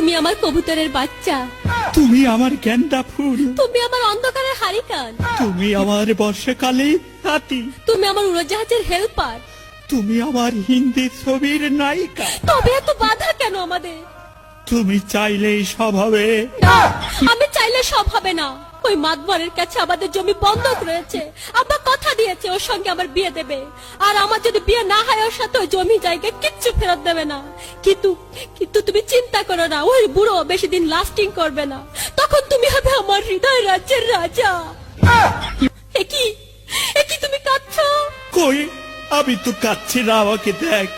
তুমি আমার কবুতরের বাচ্চা। তুমি আমার গেন্দা ফুল। তুমি আমার অন্ধকারের হারিকান। তুমি আমার বর্ষাকালে হাতি। তুমি আমার উড়োজাহাজের হেল্পার। তুমি আমার হিন্দি ছবির নায়িকা। তবে এত বাধা কেন আমাদের? তুমি চাইলেই সব হবে। আমি চাইলে সব হবে না। ওই মাতবরের কাছে আমাদের জমি বন্ধক রয়েছে। আব্বা কথা দিয়েছে ওর সঙ্গে আমার বিয়ে দেবে। আর আমার যদি বিয়ে না হয় ওর সাথে ওই জমি জায়গা কিচ্ছু ফেরত দেবে না। কিন্তু কিন্তু তুমি চিন্তা করো না ওই বুড়ো বেশি দিন লাস্টিং করবে না। তখন তুমি হবে আমার হৃদয় রাজ্যের রাজা। একই একই তুমি কাঁদছো? কই? আমি তো কাচ্ছি না আমাকে দেখ।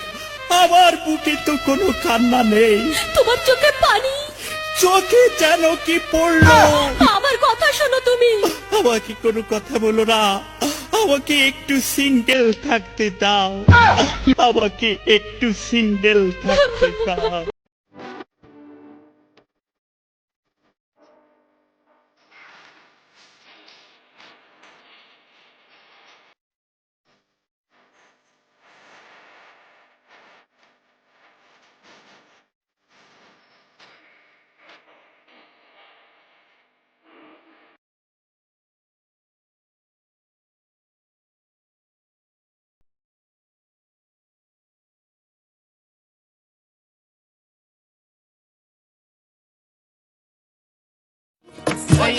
আমার বুকে তো কোনো কান্না নেই। তোমার চোখে পানি। চোখে যেন কি পড়ল? আমার কথা শোনো তুমি। আমাকে কোনো কথা বলো না। আমাকে একটু সিঙ্গেল থাকতে দাও। আমাকে একটু সিঙ্গেল থাকতে দাও।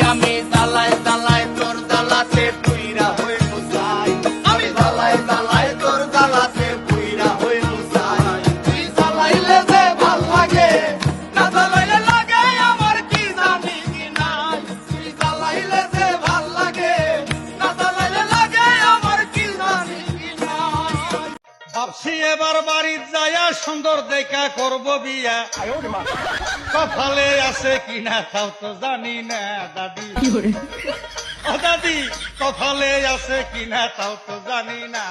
আমি দালায় দালায় ভাবছি এবার বাড়ির যায়া সুন্দর দেখা করব বিয়া। কপালে আছে কিনা তাও তো জানি না দাদি। দাদি কপালে আছে কিনা তাও তো জানি না।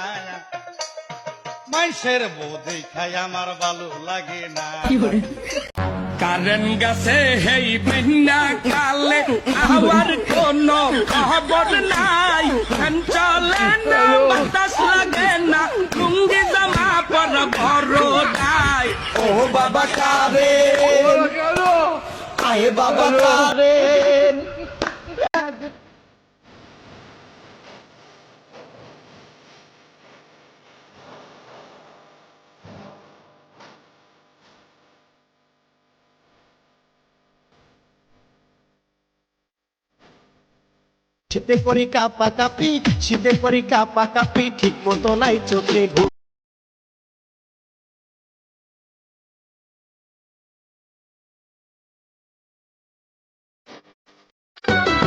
মানুষের বউ দেখাই আমার ভালো লাগে না। কারেন্ট গাছে হেই বেন্না কালে আমার কোনো খবর নাই। চলে না বাতাস লাগে না। বাবা কারে আয়ে বাবা কারে শীতে করি কাপা কাপি শীতে করি কাপা কাপি, ঠিক মতো নাই চোখে